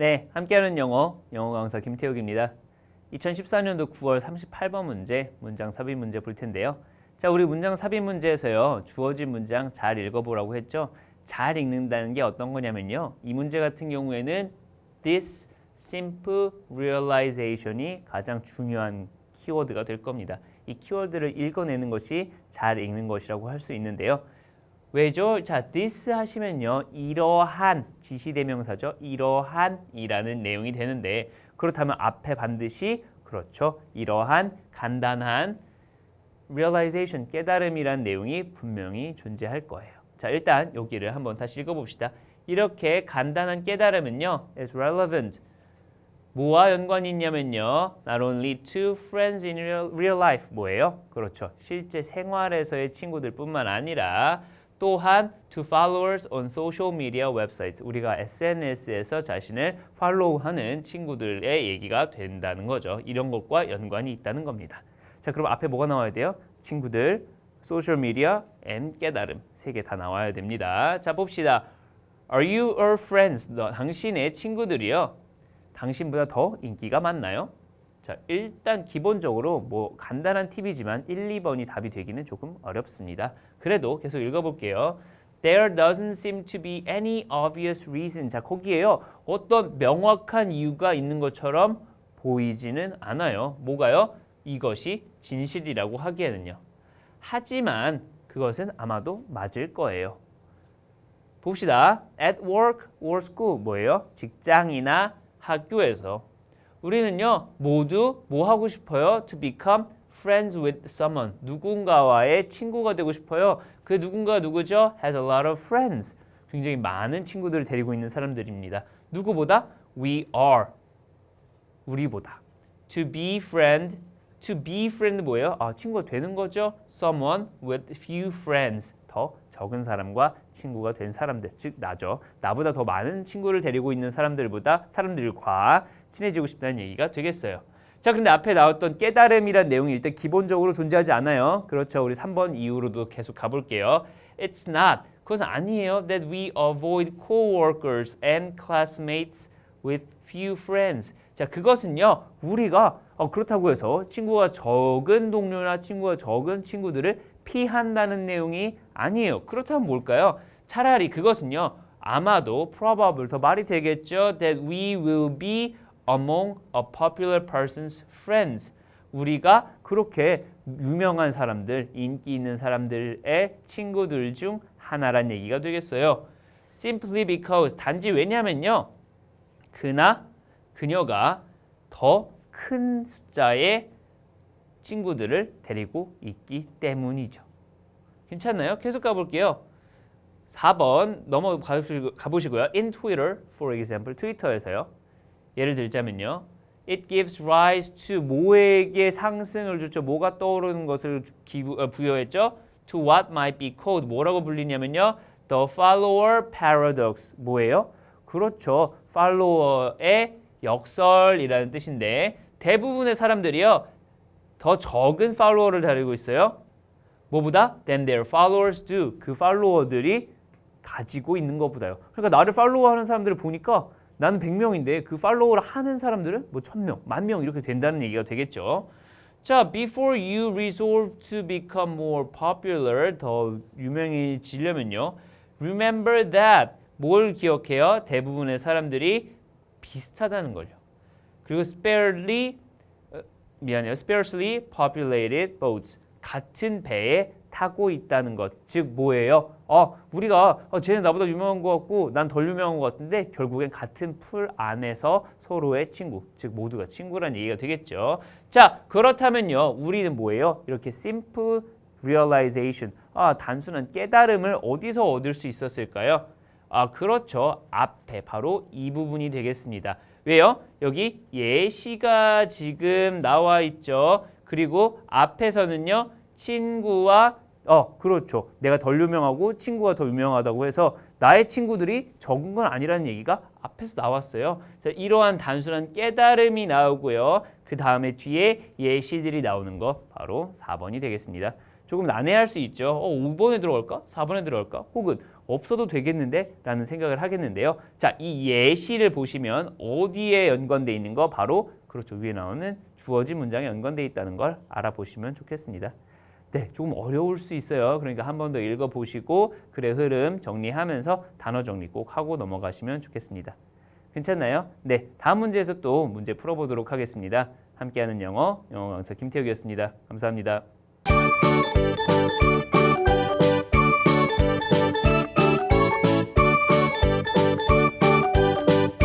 네, 함께하는 영어, 영어 강사 김태욱입니다. 2014년도 9월 38번 문제, 문장 삽입 문제 볼 텐데요. 자, 우리 문장 삽입 문제에서요. 주어진 문장 잘 읽어보라고 했죠. 잘 읽는다는 게 어떤 거냐면요. 이 문제 같은 경우에는 this simple realization이 가장 중요한 키워드가 될 겁니다. 이 키워드를 읽어내는 것이 잘 읽는 것이라고 할 수 있는데요. 왜죠? 자, this 하시면요. 이러한 지시대명사죠. 이러한이라는 내용이 되는데 그렇다면 앞에 반드시 그렇죠. 이러한 간단한 realization 깨달음이란 내용이 분명히 존재할 거예요. 자, 일단 여기를 한번 다시 읽어 봅시다. 이렇게 간단한 깨달음은요. is relevant 뭐와 연관이 있냐면요. Not only to friends in real, real life 뭐예요? 그렇죠. 실제 생활에서의 친구들뿐만 아니라 또한 to followers on social media websites 우리가 SNS에서 자신을 팔로우하는 친구들의 얘기가 된다는 거죠. 이런 것과 연관이 있다는 겁니다. 자, 그럼 앞에 뭐가 나와야 돼요? 친구들, 소셜 미디어, 앤 깨달음 세 개 다 나와야 됩니다. 자, 봅시다. Are you or friends? 너, 당신의 친구들이요. 당신보다 더 인기가 많나요? 자, 일단 기본적으로 뭐 간단한 팁이지만 1, 2번이 답이 되기는 조금 어렵습니다. 그래도 계속 읽어볼게요. There doesn't seem to be any obvious reason. 자, 거기에요. 어떤 명확한 이유가 있는 것처럼 보이지는 않아요. 뭐가요? 이것이 진실이라고 하기에는요. 하지만 그것은 아마도 맞을 거예요. 봅시다. At work or school 뭐예요? 직장이나 학교에서 우리는요 모두 뭐 하고 싶어요? To become friends with someone 누군가와의 친구가 되고 싶어요. 그 누군가 누구죠? Has a lot of friends 굉장히 많은 친구들을 데리고 있는 사람들입니다. 누구보다? We are 우리보다 To be friend To be friend 뭐예요? 아 친구가 되는 거죠. Someone with few friends 더 적은 사람과 친구가 된 사람들 즉 나죠. 나보다 더 많은 친구를 데리고 있는 사람들보다 사람들과 친해지고 싶다는 얘기가 되겠어요. 자, 근데 앞에 나왔던 깨달음이란 내용이 일단 기본적으로 존재하지 않아요. 그렇죠. 우리 3번 이후로도 계속 가볼게요. It's not. 그것은 아니에요. That we avoid co-workers and classmates with few friends. 자, 그것은요. 우리가 어, 그렇다고 해서 친구가 적은 동료나 친구가 적은 친구들을 피한다는 내용이 아니에요. 그렇다면 뭘까요? 차라리 그것은요. 아마도 probable 더 말이 되겠죠. That we will be among a popular person's friends. 우리가 그렇게 유명한 사람들, 인기 있는 사람들의 친구들 중 하나란 얘기가 되겠어요. Simply because 단지 왜냐면요. 그나 그녀가 더 큰 숫자의 친구들을 데리고 있기 때문이죠. 괜찮나요? 계속 가볼게요. 4번 넘어가 보시고요. In Twitter, for example, 트위터에서요. 예를 들자면요. It gives rise to 뭐에게 상승을 주죠. 뭐가 떠오르는 것을 어, 부여했죠. To what might be called 뭐라고 불리냐면요. The follower paradox 뭐예요? 그렇죠. 팔로워의 역설이라는 뜻인데 대부분의 사람들이요. 더 적은 팔로워를 다니고 있어요. 뭐보다? Than their followers do. 그 팔로워들이 가지고 있는 것보다요. 그러니까 나를 팔로우하는 사람들을 보니까 나는 100명인데 그 팔로우를 하는 사람들은 뭐 1000명, 만 명 이렇게 된다는 얘기가 되겠죠. 자, before you resolve to become more popular, 더 유명해지려면요. Remember that. 뭘 기억해요? 대부분의 사람들이 비슷하다는 걸요. 그리고 sparingly 어, 미안해요. sparsely populated boats. 같은 배에 타고 있다는 것. 즉 뭐예요? 어, 우리가 어, 쟤는 나보다 유명한 것 같고 난 덜 유명한 것 같은데 결국엔 같은 풀 안에서 서로의 친구, 즉 모두가 친구라는 얘기가 되겠죠. 자, 그렇다면요. 우리는 뭐예요? 이렇게 simple realization. 아, 단순한 깨달음을 어디서 얻을 수 있었을까요? 아, 그렇죠. 앞에 바로 이 부분이 되겠습니다. 왜요? 여기 예시가 지금 나와 있죠. 그리고 앞에서는요. 친구와 어, 그렇죠. 내가 덜 유명하고 친구가 더 유명하다고 해서 나의 친구들이 적은 건 아니라는 얘기가 앞에서 나왔어요. 자, 이러한 단순한 깨달음이 나오고요. 그 다음에 뒤에 예시들이 나오는 거 바로 4번이 되겠습니다. 조금 난해할 수 있죠. 어, 5번에 들어갈까? 4번에 들어갈까? 혹은 없어도 되겠는데? 라는 생각을 하겠는데요. 자, 이 예시를 보시면 어디에 연관돼 있는 거? 바로 그렇죠. 위에 나오는 주어진 문장에 연관돼 있다는 걸 알아보시면 좋겠습니다. 네, 조금 어려울 수 있어요. 그러니까 한 번 더 읽어보시고 글의 흐름 정리하면서 단어 정리 꼭 하고 넘어가시면 좋겠습니다. 괜찮나요? 네, 다음 문제에서 또 문제 풀어보도록 하겠습니다. 함께하는 영어, 영어 강사 김태욱이었습니다. 감사합니다. Música